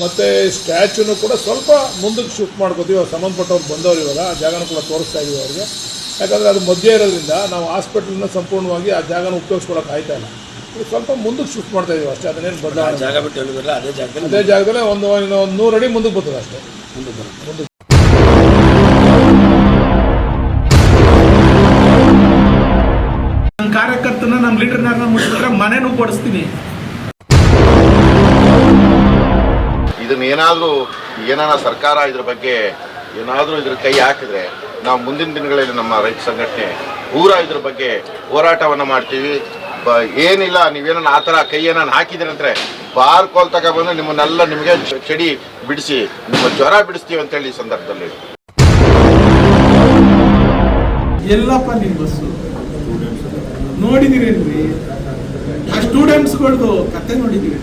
ಮತ್ತು ಸ್ಟ್ಯಾಚ್ಯೂನು ಕೂಡ ಸ್ವಲ್ಪ ಮುಂದಕ್ಕೆ ಶಿಫ್ಟ್ ಮಾಡ್ಕೋತೀವಿ ಅವ್ರು ಸಂಬಂಧಪಟ್ಟವ್ರು ಬಂದವರು ಇವಾಗ ಆ ಜಾಗನ ಕೂಡ ತೋರಿಸ್ತಾ ಇದೀವಿ ಅವ್ರಿಗೆ. ಯಾಕಂದರೆ ಅದು ಮಧ್ಯೆ ಇರೋದ್ರಿಂದ ನಾವು ಹಾಸ್ಪಿಟಲ್ನ ಸಂಪೂರ್ಣವಾಗಿ ಆ ಜಾಗನ ಉಪಯೋಗಿಸ್ಕೊಳಕ್ಕೆ ಆಯ್ತಾ ಇಲ್ಲ. ಸ್ವಲ್ಪ ಮುಂದಕ್ಕೆ ಶಿಫ್ಟ್ ಮಾಡ್ತಾ ಇದೀವಿ ಅಷ್ಟೇ ಅದನ್ನೇನು ಬದಲಾವಣೆ ಜಾಗ ಬಿಟ್ಟು ಹೇಳಿದ್ರೆ ಅದೇ ಜಾಗದಲ್ಲಿ ಅದೇ ಜಾಗದಲ್ಲೇ ಒಂದು ಒಂದು ನೂರು ಅಡಿ ಮುಂದಕ್ಕೆ ಬರ್ತದೆ ಅಷ್ಟೇ. ಮುಂದೆ ಬರುತ್ತೆ. ಮುಂದಕ್ಕೆ. ಕಾರ್ಯಕರ್ತನ ನಮ್ಮ ಲೀಡರ್ನಾಗ ಮುಟ್ಟಿದ್ರೆ ಮನೆನೂ ಕೊಡಿಸ್ತೀನಿ ಇದನ್ನ ಏನಾದರೂ ಏನಾರ ಸರ್ಕಾರ ಇದ್ರ ಬಗ್ಗೆ ಏನಾದರೂ ಇದ್ರ ಕೈ ಹಾಕಿದ್ರೆ ನಾವು ಮುಂದಿನ ದಿನಗಳಲ್ಲಿ ನಮ್ಮ ರೈತ ಸಂಘಟನೆ ಊರ ಇದ್ರ ಬಗ್ಗೆ ಹೋರಾಟವನ್ನ ಮಾಡ್ತೀವಿ. ಏನಿಲ್ಲ ನೀವೇನ ಆ ಥರ ಕೈ ಏನಾನ ಹಾಕಿದ್ರೆ ಅಂದ್ರೆ ಬಾರ್ ಕೋಲ್ ತಗೊಬಂದು ನಿಮ್ಮನ್ನೆಲ್ಲ ನಿಮಗೆ ಚಡಿ ಬಿಡಿಸಿ, ನಿಮ್ಮ ಜ್ವರ ಬಿಡಿಸ್ತೀವಿ ಅಂತೇಳಿ ಈ ಸಂದರ್ಭದಲ್ಲಿ. ಎಲ್ಲಪ್ಪ ನಿಮ್ಮ ಬಸ್ಸು? ನೋಡಿದಿರೇನ್ರಿ? ಆ ಕತೆ ನೋಡಿದಿರಿ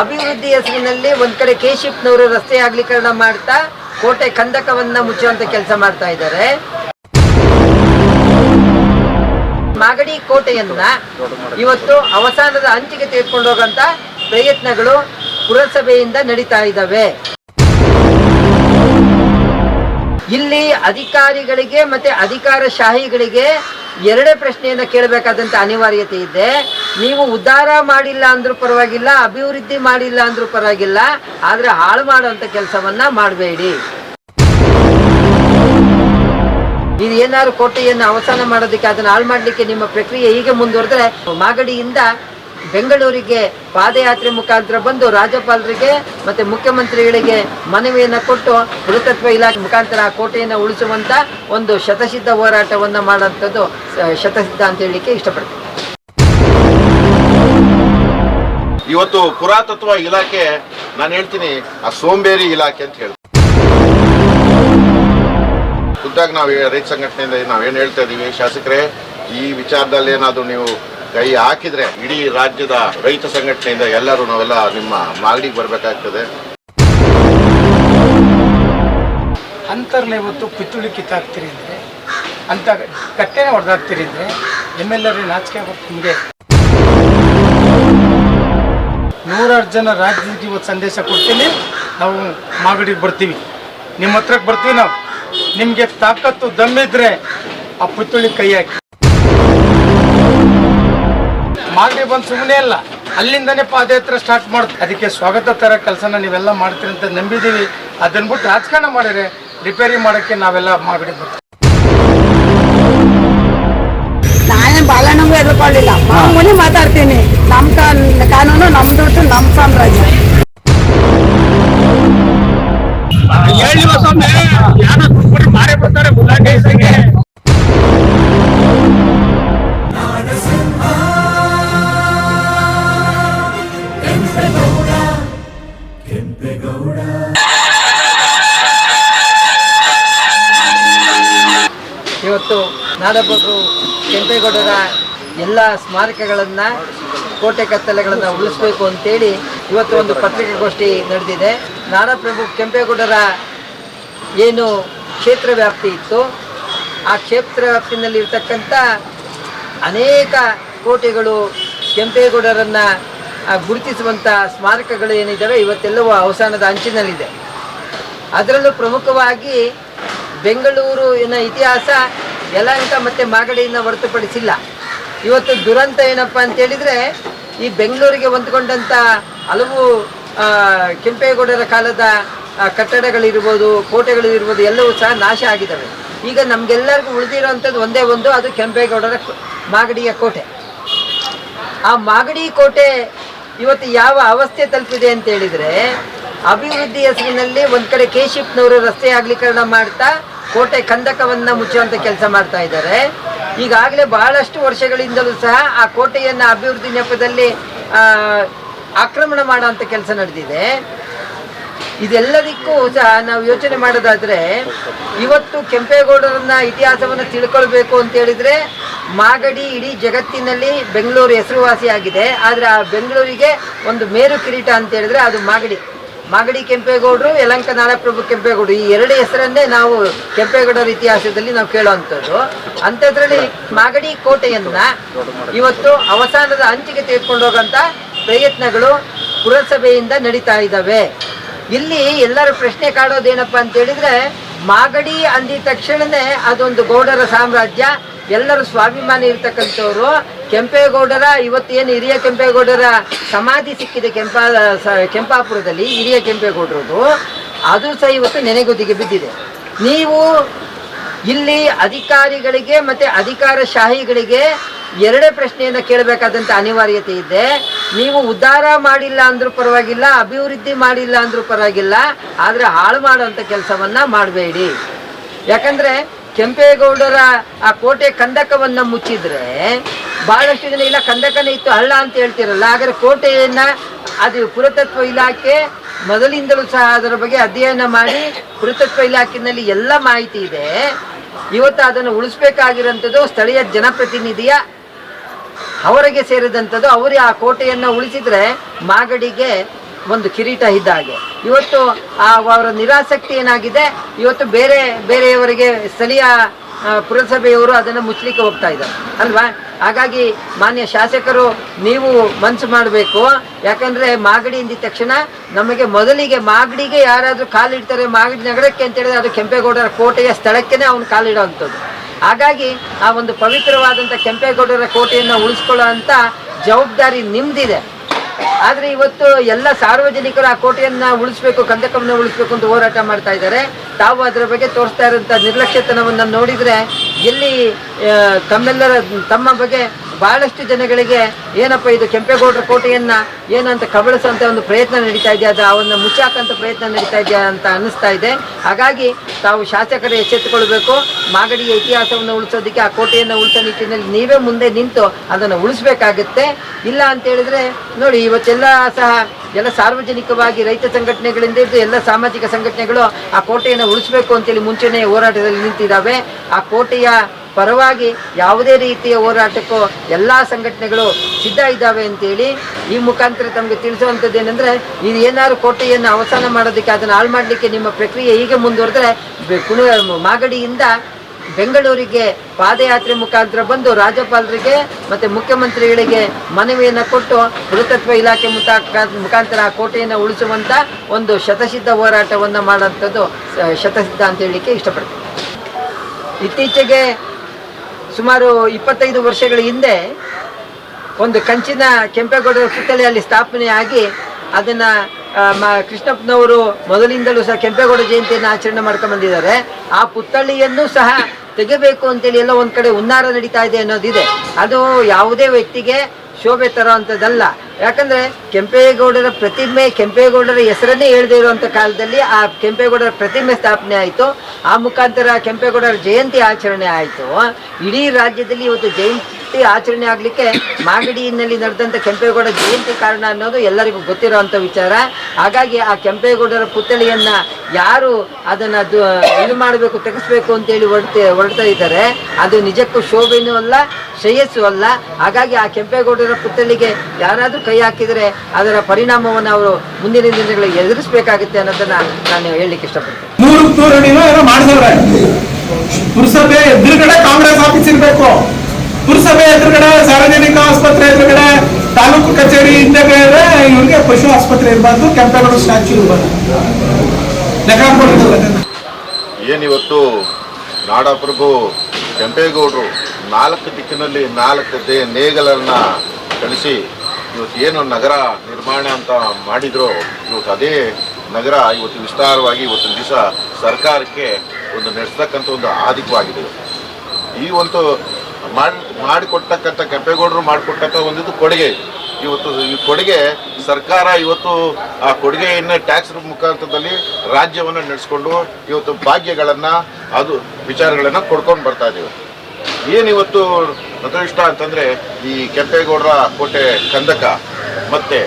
ಅಭಿವೃದ್ಧಿ ಹೆಸರಿನಲ್ಲಿ ಒಂದ್ ಕಡೆ ಕೆ ಶಿಫ್ಟ್ನವರು ರಸ್ತೆ ಅಗಲೀಕರಣ ಮಾಡ್ತಾ ಕೋಟೆ ಕಂದಕವನ್ನ ಮುಚ್ಚುವಂತ ಕೆಲಸ ಮಾಡ್ತಾ ಇದ್ದಾರೆ. ಮಾಗಡಿ ಕೋಟೆಯನ್ನ ಇವತ್ತು ಅವಸಾನದ ಅಂಚಿಗೆ ತೆಗೆದುಕೊಂಡು ಹೋಗಂತ ಪ್ರಯತ್ನಗಳು ಪುರಸಭೆಯಿಂದ ನಡೀತಾ ಇದ್ದಾವೆ. ಇಲ್ಲಿ ಅಧಿಕಾರಿಗಳಿಗೆ ಮತ್ತೆ ಅಧಿಕಾರಶಾಹಿಗಳಿಗೆ ಎರಡೇ ಪ್ರಶ್ನೆಯನ್ನ ಕೇಳಬೇಕಾದಂತ ಅನಿವಾರ್ಯತೆ ಇದೆ. ನೀವು ಉದ್ಧಾರ ಮಾಡಿಲ್ಲ ಅಂದ್ರೂ ಪರವಾಗಿಲ್ಲ, ಅಭಿವೃದ್ಧಿ ಮಾಡಿಲ್ಲ ಅಂದ್ರೂ ಪರವಾಗಿಲ್ಲ, ಆದ್ರೆ ಹಾಳು ಮಾಡುವಂತ ಕೆಲಸವನ್ನ ಮಾಡಬೇಡಿ. ಇದು ಏನಾದ್ರು ಕೋಟೆಯನ್ನು ಅವಸಾನ ಮಾಡೋದಕ್ಕೆ, ಅದನ್ನ ಹಾಳು ಮಾಡಲಿಕ್ಕೆ ನಿಮ್ಮ ಪ್ರಕ್ರಿಯೆ ಹೀಗೆ ಮುಂದುವರೆದ್ರೆ ಮಾಗಡಿಯಿಂದ ಬೆಂಗಳೂರಿಗೆ ಪಾದಯಾತ್ರೆ ಮುಖಾಂತರ ಬಂದು ರಾಜ್ಯಪಾಲರಿಗೆ ಮತ್ತೆ ಮುಖ್ಯಮಂತ್ರಿಗಳಿಗೆ ಮನವಿಯನ್ನು ಕೊಟ್ಟು ಪುರಾತತ್ವ ಇಲಾಖೆ ಮುಖಾಂತರ ಆ ಕೋಟೆಯನ್ನು ಉಳಿಸುವಂತ ಒಂದು ಶತಸಿದ್ಧ ಹೋರಾಟವನ್ನ ಮಾಡುವಂಥದ್ದು ಶತಸಿದ್ಧ ಅಂತ ಹೇಳಿಕೆ ಇಷ್ಟಪಡ್ತೀನಿ. ಇವತ್ತು ಪುರಾತತ್ವ ಇಲಾಖೆ, ನಾನು ಹೇಳ್ತೀನಿ, ಆ ಸೋಂಬೇರಿ ಇಲಾಖೆ ಅಂತ ಹೇಳಿ ಖುದ್ದಾಗಿ ನಾವು ರೈತ ಸಂಘಟನೆಯಿಂದ ನಾವೇನು ಹೇಳ್ತಾ ಇದೀವಿ, ಶಾಸಕರೇ, ಈ ವಿಚಾರದಲ್ಲಿ ಏನಾದರೂ ನೀವು ಕೈ ಹಾಕಿದ್ರೆ ಇಡೀ ರಾಜ್ಯದ ರೈತ ಸಂಘಟನೆಯಿಂದ ಎಲ್ಲರೂ ನಾವೆಲ್ಲ ನಿಮ್ಮ ಮಾಗಡಿಗೆ ಬರಬೇಕಾಗ್ತದೆ. ಅಂತರ್ನ ಇವತ್ತು ಪಿತ್ತುಳಿ ಕಿತ್ತಾಕ್ತೀರಿ ಅಂದ್ರೆ, ಅಂತ ಕಟ್ಟೆನೇ ಹೊಡೆದಾಕ್ತೀರಿ ಅಂದ್ರೆ, ಎಂ ಎಲ್ ನಾಚಿಕೆ ನಿಮಗೆ? ನೂರಾರು ಜನ ರಾಜ್ಯಕ್ಕೆ ಇವತ್ತು ಸಂದೇಶ ಕೊಡ್ತೀನಿ, ನಾವು ಮಾಗಡಿಗೆ ಬರ್ತೀವಿ. ನಿಮ್ಮ ಹತ್ರಕ್ಕೆ ಬರ್ತೀವಿ ನಾವು. ನಿಮಗೆ ತಾಕತ್ತು ದಮ್ಮಿದ್ರೆ ಆ ಪುತ್ತುಳಿ ಕೈ ಹಾಕಿ. ಮಾಗಡಿ ಬಂದು ಸುಮ್ಮನೆ ಇಲ್ಲ. ಅಲ್ಲಿಂದನೇ ಪಾದಯಾತ್ರೆ ಸ್ಟಾರ್ಟ್ ಮಾಡ್ತೀವಿ. ಅದಕ್ಕೆ ಸ್ವಾಗತ ತರ ಕೆಲಸನ ನೀವೆಲ್ಲ ಮಾಡ್ತೀರಿ ಅಂತ ನಂಬಿದ್ದೀವಿ ಅದನ್ನ ಬಿಟ್ಟು ರಾಜಕಾರಣ ಮಾಡಿದ್ರೆ ರಿಪೇರಿ ಮಾಡೋಕ್ಕೆ ನಾವೆಲ್ಲ ಮಾಡಿ ಬರ್ತೀವಿ. ನಾನೇ ಬಾಲಣ್ಣಗೂ ಎದುರ್ಕೊಳ್ಳಿಲ್ಲ. ಮಾಮೂಲಿ ಮಾತಾಡ್ತೀನಿ. ನಮ್ಮ ಕಾನ್- ಕಾನೂನು ನಮ್ಮ ದುಡ್ಡು ನಮ್ಮ ಸಾಮ್ರಾಜ್ಯ. ಇವತ್ತು ನಾಡಬಗರು ಕೆಂಪೇಗೌಡರ ಎಲ್ಲ ಸ್ಮಾರಕಗಳನ್ನ ಕೋಟೆ ಕತ್ತಲೆಗಳನ್ನು ಉಳಿಸ್ಬೇಕು ಅಂತೇಳಿ ಇವತ್ತು ಒಂದು ಪತ್ರಿಕಾಗೋಷ್ಠಿ ನಡೆದಿದೆ. ನಾಡಪ್ರಭು ಕೆಂಪೇಗೌಡರ ಏನು ಕ್ಷೇತ್ರ ವ್ಯಾಪ್ತಿ ಇತ್ತು. ಆ ಕ್ಷೇತ್ರ ವ್ಯಾಪ್ತಿನಲ್ಲಿ ಇರ್ತಕ್ಕಂಥ ಅನೇಕ ಕೋಟೆಗಳು ಕೆಂಪೇಗೌಡರನ್ನ ಗುರುತಿಸುವಂಥ ಸ್ಮಾರಕಗಳು ಏನಿದ್ದಾವೆ ಇವತ್ತೆಲ್ಲವೂ ಅವಸಾನದ ಅಂಚಿನಲ್ಲಿದೆ. ಅದರಲ್ಲೂ ಪ್ರಮುಖವಾಗಿ ಬೆಂಗಳೂರಿನ ಇತಿಹಾಸ ಯಲಹಂಕ ಮತ್ತೆ ಮಾಗಡಿಯಿಂದ ಹೊರತುಪಡಿಸಿಲ್ಲ. ಇವತ್ತು ದುರಂತ ಏನಪ್ಪ ಅಂತ ಹೇಳಿದ್ರೆ, ಈ ಬೆಂಗಳೂರಿಗೆ ಹೊಂದ್ಕೊಂಡಂಥ ಹಲವು ಕೆಂಪೇಗೌಡರ ಕಾಲದ ಕಟ್ಟಡಗಳಿರ್ಬೋದು, ಕೋಟೆಗಳಿರ್ಬೋದು, ಎಲ್ಲವೂ ಸಹ ನಾಶ ಆಗಿದ್ದಾವೆ. ಈಗ ನಮಗೆಲ್ಲರಿಗೂ ಉಳಿದಿರೋವಂಥದ್ದು ಒಂದೇ ಒಂದು, ಅದು ಕೆಂಪೇಗೌಡರ ಮಾಗಡಿಯ ಕೋಟೆ. ಆ ಮಾಗಡಿ ಕೋಟೆ ಇವತ್ತು ಯಾವ ಅವಸ್ಥೆ ತಲುಪಿದೆ ಅಂತ ಹೇಳಿದ್ರೆ, ಅಭಿವೃದ್ಧಿ ಹೆಸರಿನಲ್ಲಿ ಒಂದ್ ಕಡೆ ಕೆ ರಸ್ತೆ ಅಗಲೀಕರಣ ಮಾಡ್ತಾ ಕೋಟೆ ಕಂದಕವನ್ನ ಮುಚ್ಚುವಂತ ಕೆಲಸ ಮಾಡ್ತಾ ಇದ್ದಾರೆ. ಈಗಾಗಲೇ ಬಹಳಷ್ಟು ವರ್ಷಗಳಿಂದಲೂ ಸಹ ಆ ಕೋಟೆಯನ್ನ ಅಭಿವೃದ್ಧಿ ನೆಪದಲ್ಲಿ ಆಕ್ರಮಣ ಮಾಡುವಂತ ಕೆಲಸ ನಡೆದಿದೆ. ಇದೆಲ್ಲದಕ್ಕೂ ಸಹ ನಾವು ಯೋಚನೆ ಮಾಡೋದಾದ್ರೆ, ಇವತ್ತು ಕೆಂಪೇಗೌಡರನ್ನ ಇತಿಹಾಸವನ್ನು ತಿಳ್ಕೊಳ್ಬೇಕು ಅಂತ ಹೇಳಿದ್ರೆ, ಮಾಗಡಿ ಇಡೀ ಜಗತ್ತಿನಲ್ಲಿ ಬೆಂಗಳೂರು ಹೆಸರುವಾಸಿಯಾಗಿದೆ. ಆದ್ರೆ ಆ ಬೆಂಗಳೂರಿಗೆ ಒಂದು ಮೇರು ಕಿರೀಟ ಅಂತ ಹೇಳಿದ್ರೆ ಅದು ಮಾಗಡಿ. ಮಾಗಡಿ ಕೆಂಪೇಗೌಡರು, ಯಲಂಕ ನಾಡಪ್ರಭು ಕೆಂಪೇಗೌಡರು, ಈ ಎರಡು ಹೆಸರನ್ನೇ ನಾವು ಕೆಂಪೇಗೌಡರ ಇತಿಹಾಸದಲ್ಲಿ ನಾವು ಕೇಳುವಂಥದ್ದು. ಅಂಥದ್ರಲ್ಲಿ ಮಾಗಡಿ ಕೋಟೆಯನ್ನ ಇವತ್ತು ಅವಸಾನದ ಅಂಚಿಗೆ ತೆಗೆದುಕೊಂಡು ಹೋಗಂತ ಪ್ರಯತ್ನಗಳು ಪುರಸಭೆಯಿಂದ ನಡೀತಾ ಇದ್ದಾವೆ. ಇಲ್ಲಿ ಎಲ್ಲರ ಪ್ರಶ್ನೆ ಕಾಡೋದೇನಪ್ಪ ಅಂತ ಹೇಳಿದ್ರೆ, ಮಾಗಡಿ ಅಂದಿದ ತಕ್ಷಣನೇ ಅದೊಂದು ಗೌಡರ ಸಾಮ್ರಾಜ್ಯ ಎಲ್ಲರೂ ಸ್ವಾಭಿಮಾನಿ ಇರ್ತಕ್ಕಂಥವ್ರು. ಕೆಂಪೇಗೌಡರ ಇವತ್ತೇನು ಹಿರಿಯ ಕೆಂಪೇಗೌಡರ ಸಮಾಧಿ ಸಿಕ್ಕಿದೆ ಕೆಂಪ ಕೆಂಪಾಪುರದಲ್ಲಿ, ಹಿರಿಯ ಕೆಂಪೇಗೌಡರದು ಅದು ಸಹ ಇವತ್ತು ನೆನೆಗುದಿಗೆ ಬಿದ್ದಿದೆ. ನೀವು ಇಲ್ಲಿ ಅಧಿಕಾರಿಗಳಿಗೆ ಮತ್ತು ಅಧಿಕಾರ ಶಾಹಿಗಳಿಗೆ ಎರಡೇ ಪ್ರಶ್ನೆಯನ್ನು ಕೇಳಬೇಕಾದಂಥ ಅನಿವಾರ್ಯತೆ ಇದೆ. ನೀವು ಉದ್ಧಾರ ಮಾಡಿಲ್ಲ ಅಂದರೂ ಪರವಾಗಿಲ್ಲ, ಅಭಿವೃದ್ಧಿ ಮಾಡಿಲ್ಲ ಅಂದರೂ ಪರವಾಗಿಲ್ಲ, ಆದರೆ ಹಾಳು ಮಾಡುವಂಥ ಕೆಲಸವನ್ನು ಮಾಡಬೇಡಿ. ಯಾಕಂದ್ರೆ ಕೆಂಪೇಗೌಡರ ಆ ಕೋಟೆ ಕಂದಕವನ್ನ ಮುಚ್ಚಿದ್ರೆ ಬಹಳಷ್ಟು ಜನ, ಇಲ್ಲ ಕಂದಕನೇ ಇತ್ತು, ಹಳ್ಳ ಅಂತ ಹೇಳ್ತಿರಲ್ಲ. ಆದರೆ ಕೋಟೆಯನ್ನ, ಅದು ಪುರಾತತ್ವ ಇಲಾಖೆ ಮೊದಲಿಂದಲೂ ಸಹ ಅದರ ಬಗ್ಗೆ ಅಧ್ಯಯನ ಮಾಡಿ ಪುರಾತತ್ವ ಇಲಾಖೆಯಲ್ಲಿ ಎಲ್ಲ ಮಾಹಿತಿ ಇದೆ. ಇವತ್ತು ಅದನ್ನು ಉಳಿಸ್ಬೇಕಾಗಿರೋಂಥದ್ದು ಸ್ಥಳೀಯ ಜನಪ್ರತಿನಿಧಿಯ ಅವರಿಗೆ ಸೇರಿದಂಥದ್ದು. ಅವರೇ ಆ ಕೋಟೆಯನ್ನು ಉಳಿಸಿದ್ರೆ ಮಾಗಡಿಗೆ ಒಂದು ಕಿರೀಟ ಇದ್ದ ಹಾಗೆ. ಇವತ್ತು ಆ ಅವರ ನಿರಾಸಕ್ತಿ ಏನಾಗಿದೆ? ಇವತ್ತು ಬೇರೆ, ಬೇರೆಯವರಿಗೆ ಸ್ಥಳೀಯ ಪುರಸಭೆಯವರು ಅದನ್ನು ಮುಚ್ಚಲಿಕ್ಕೆ ಹೋಗ್ತಾ ಇದ್ದಾರೆ. ಅಲ್ವಾ? ಹಾಗಾಗಿ ಮಾನ್ಯ ಶಾಸಕರು, ನೀವು ಮನಸ್ಸು ಮಾಡಬೇಕು. ಯಾಕಂದ್ರೆ ಮಾಗಡಿ ಅಂದಿದ ತಕ್ಷಣ ನಮಗೆ ಮೊದಲಿಗೆ ಮಾಗಡಿಗೆ ಯಾರಾದರೂ ಕಾಲಿಡ್ತಾರೆ, ಮಾಗಡಿ ನಗರಕ್ಕೆ ಅಂತ ಹೇಳಿದ್ರೆ ಅದು ಕೆಂಪೇಗೌಡರ ಕೋಟೆಯ ಸ್ಥಳಕ್ಕೇನೆ ಅವನು ಕಾಲಿಡುವಂಥದ್ದು ಹಾಗಾಗಿ ಆ ಒಂದು ಪವಿತ್ರವಾದಂಥ ಕೆಂಪೇಗೌಡರ ಕೋಟೆಯನ್ನು ಉಳಿಸ್ಕೊಳ್ಳೋ ಅಂತ ಜವಾಬ್ದಾರಿ ನಿಮ್ದಿದೆ. ಆದ್ರೆ ಇವತ್ತು ಎಲ್ಲ ಸಾರ್ವಜನಿಕರು ಆ ಕೋಟೆಯನ್ನ ಉಳಿಸ್ಬೇಕು, ಕಂದಕವನ್ನ ಉಳಿಸ್ಬೇಕು ಅಂತ ಹೋರಾಟ ಮಾಡ್ತಾ ಇದ್ದಾರೆ. ತಾವು ಅದರ ಬಗ್ಗೆ ತೋರಿಸ್ತಾ ಇರುವಂತ ನಿರ್ಲಕ್ಷ್ಯತನವನ್ನ ನೋಡಿದ್ರೆ ಎಲ್ಲಿ ತಮ್ಮೆಲ್ಲರ, ತಮ್ಮ ಬಗ್ಗೆ ಬಹಳಷ್ಟು ಜನಗಳಿಗೆ ಏನಪ್ಪ ಇದು ಕೆಂಪೇಗೌಡರ ಕೋಟೆಯನ್ನ ಏನಂತ ಕಬಳಿಸುವಂತ ಒಂದು ಪ್ರಯತ್ನ ನಡೀತಾ ಇದೆ, ಅದು ಅವನ್ನ ಮುಚ್ಚಾಕಂತ ಪ್ರಯತ್ನ ನಡೀತಾ ಇದೆಯಾ ಅಂತ ಅನ್ನಿಸ್ತಾ ಇದೆ. ಹಾಗಾಗಿ ತಾವು ಶಾಸಕರು ಎಚ್ಚೆತ್ತುಕೊಳ್ಬೇಕು. ಮಾಗಡಿಯ ಇತಿಹಾಸವನ್ನು ಉಳಿಸೋದಕ್ಕೆ ಆ ಕೋಟೆಯನ್ನು ಉಳಿಸೋ ನಿಟ್ಟಿನಲ್ಲಿ ನೀವೇ ಮುಂದೆ ನಿಂತು ಅದನ್ನು ಉಳಿಸ್ಬೇಕಾಗುತ್ತೆ. ಇಲ್ಲ ಅಂತ ಹೇಳಿದ್ರೆ, ನೋಡಿ, ಇವತ್ತೆಲ್ಲ ಸಹ ಎಲ್ಲ ಸಾರ್ವಜನಿಕವಾಗಿ ರೈತ ಸಂಘಟನೆಗಳಿಂದ ಇದ್ದು ಎಲ್ಲ ಸಾಮಾಜಿಕ ಸಂಘಟನೆಗಳು ಆ ಕೋಟೆಯನ್ನು ಉಳಿಸ್ಬೇಕು ಅಂತೇಳಿ ಮುಂಚೆನೇ ಹೋರಾಟದಲ್ಲಿ ನಿಂತಿದ್ದಾವೆ ಆ ಕೋಟೆಯ ಪರವಾಗಿ ಯಾವುದೇ ರೀತಿಯ ಹೋರಾಟಕ್ಕೂ ಎಲ್ಲ ಸಂಘಟನೆಗಳು ಸಿದ್ಧ ಇದ್ದಾವೆ ಅಂತೇಳಿ ಈ ಮುಖಾಂತರ ತಮಗೆ ತಿಳಿಸುವಂಥದ್ದು ಏನಂದ್ರೆ, ಇದು ಏನಾದ್ರು ಕೋಟೆಯನ್ನು ಅವಸಾನ ಮಾಡೋದಕ್ಕೆ ಅದನ್ನು ಹಾಳು ಮಾಡಲಿಕ್ಕೆ ನಿಮ್ಮ ಪ್ರಕ್ರಿಯೆ ಹೀಗೆ ಮುಂದುವರೆದ್ರೆ ಕುಣ ಮಾಗಡಿಯಿಂದ ಬೆಂಗಳೂರಿಗೆ ಪಾದಯಾತ್ರೆ ಮುಖಾಂತರ ಬಂದು ರಾಜ್ಯಪಾಲರಿಗೆ ಮತ್ತೆ ಮುಖ್ಯಮಂತ್ರಿಗಳಿಗೆ ಮನವಿಯನ್ನು ಕೊಟ್ಟು ಪುರಾತತ್ವ ಇಲಾಖೆ ಮುಖಾ- ಮುಖಾಂತರ ಆ ಕೋಟೆಯನ್ನು ಉಳಿಸುವಂತ ಒಂದು ಶತಸಿದ್ಧ ಹೋರಾಟವನ್ನು ಮಾಡುವಂಥದ್ದು ಶತಸಿದ್ಧ ಅಂತ ಹೇಳಲಿಕ್ಕೆ ಇಷ್ಟಪಡ್ತೀನಿ. ಇತ್ತೀಚೆಗೆ ಸುಮಾರು ಇಪ್ಪತ್ತೈದು ವರ್ಷಗಳ ಹಿಂದೆ ಒಂದು ಕಂಚಿನ ಕೆಂಪೇಗೌಡರ ಪುತ್ಥಳಿ ಅಲ್ಲಿ ಸ್ಥಾಪನೆ ಆಗಿ ಅದನ್ನ ಕೃಷ್ಣಪ್ಪನವರು ಮೊದಲಿಂದಲೂ ಸಹ ಕೆಂಪೇಗೌಡ ಜಯಂತಿಯನ್ನು ಆಚರಣೆ ಮಾಡ್ಕೊಂಡು ಬಂದಿದ್ದಾರೆ. ಆ ಪುತ್ಥಳಿಯನ್ನು ಸಹ ತೆಗೆಬೇಕು ಅಂತೇಳಿ ಎಲ್ಲ ಒಂದು ಕಡೆ ಹುನ್ನಾರ ನಡೀತಾ ಇದೆ ಅನ್ನೋದಿದೆ. ಅದು ಯಾವುದೇ ವ್ಯಕ್ತಿಗೆ ಶೋಭೆ ತರುವಂಥದ್ದಲ್ಲ ಯಾಕಂದ್ರೆ ಕೆಂಪೇಗೌಡರ ಪ್ರತಿಮೆ, ಕೆಂಪೇಗೌಡರ ಹೆಸರನ್ನೇ ಹೇಳದೇ ಇರುವಂತ ಕಾಲದಲ್ಲಿ ಆ ಕೆಂಪೇಗೌಡರ ಪ್ರತಿಮೆ ಸ್ಥಾಪನೆ ಆಯಿತು. ಆ ಮುಖಾಂತರ ಕೆಂಪೇಗೌಡರ ಜಯಂತಿ ಆಚರಣೆ ಆಯಿತು. ಇಡೀ ರಾಜ್ಯದಲ್ಲಿ ಇವತ್ತು ಜಯಂತಿ ಆಚರಣೆ ಆಗಲಿಕ್ಕೆ ಮಾಗಡಿಯಲ್ಲಿ ನಡೆದಂಥ ಕೆಂಪೇಗೌಡ ಜಯಂತಿ ಕಾರಣ ಅನ್ನೋದು ಎಲ್ಲರಿಗೂ ಗೊತ್ತಿರೋವಂಥ ವಿಚಾರ. ಹಾಗಾಗಿ ಆ ಕೆಂಪೇಗೌಡರ ಪುತ್ಥಳಿಯನ್ನ ಯಾರು ಅದನ್ನ ಇದು ಮಾಡಬೇಕು, ತೆಗೆಸ್ಬೇಕು ಅಂತೇಳಿ ಹೊರಡ್ತ, ಹೊರಡ್ತಾ ಇದ್ದಾರೆ. ಅದು ನಿಜಕ್ಕೂ ಶೋಭೆನೂ ಅಲ್ಲ, ಶ್ರೇಯಸ್ಸು ಅಲ್ಲ. ಹಾಗಾಗಿ ಆ ಕೆಂಪೇಗೌಡರ ಪುತ್ಥಳಿಗೆ ಯಾರಾದರೂ ಕೈ ಹಾಕಿದರೆ ಅದರ ಪರಿಣಾಮವನ್ನು ಅವರು ಮುಂದಿನ ದಿನಗಳಲ್ಲಿ ಎದುರಿಸಬೇಕಾಗುತ್ತೆ ಅನ್ನೋದನ್ನ ನಾನು ಹೇಳಲಿಕ್ಕೆ ಇಷ್ಟಪಡ್ತೇನೆ. ಪುರಸಭೆ ಎದುರುಗಡೆ ಕಾಂಗ್ರೆಸ್ ಆಫೀಸ್ ಇರ್ಬೇಕು. ಪುರಸಭೆ ಎದುರುಗಡೆ, ಸಾರ್ವಜನಿಕ ಆಸ್ಪತ್ರೆ ಎದುರುಗಡೆ, ತಾಲೂಕು ಕಚೇರಿ ಹಿಂದೆಗಡೆ ಇವ್ರಿಗೆ ಪಶು ಆಸ್ಪತ್ರೆ ಇರಬಾರ್ದು, ಕೆಂಪೇಗೌಡ ಸ್ಟ್ಯಾಚ್ಯೂ ಇರಬಾರ್ದು. ಏನಿವತ್ತು ನಾಡಪ್ರಭು ಕೆಂಪೇಗೌಡರು ನಾಲ್ಕು ದಿಕ್ಕಿನಲ್ಲಿ ನಾಲ್ಕು ದೇ ನೇಗಲನ್ನ ಕಳಿಸಿ ಇವತ್ತು ಏನು ನಗರ ನಿರ್ಮಾಣ ಅಂತ ಮಾಡಿದ್ರು, ಇವತ್ತು ಅದೇ ನಗರ ಇವತ್ತು ವಿಸ್ತಾರವಾಗಿ ಇವತ್ತು ದಿವಸ ಸರ್ಕಾರಕ್ಕೆ ಒಂದು ನಡೆಸ್ತಕ್ಕಂಥ ಒಂದು ಆಧಿಕವಾಗಿದೆ ಈ ಒಂದು ಮಾಡಿ ಮಾಡಿಕೊಟ್ಟಕ್ಕಂಥ ಕೆಂಪೇಗೌಡರು ಮಾಡಿಕೊಟ್ಟಂಥ ಒಂದಿದ್ದು ಕೊಡುಗೆ. ಇವತ್ತು ಈ ಕೊಡುಗೆ ಸರ್ಕಾರ ಇವತ್ತು ಆ ಕೊಡುಗೆಯನ್ನು ಟ್ಯಾಕ್ಸ್ ಮುಖಾಂತರದಲ್ಲಿ ರಾಜ್ಯವನ್ನು ನಡೆಸ್ಕೊಂಡು ಇವತ್ತು ಭಾಗ್ಯಗಳನ್ನು, ಅದು ವಿಚಾರಗಳನ್ನು ಕೊಡ್ಕೊಂಡು ಬರ್ತಾ ಇದ್ದೀವಿ. ಏನಿವತ್ತು ಅದೃಷ್ಟ ಅಂತಂದರೆ ಈ ಕೆಂಪೇಗೌಡರ ಕೋಟೆ ಕಂದಕ ಮತ್ತು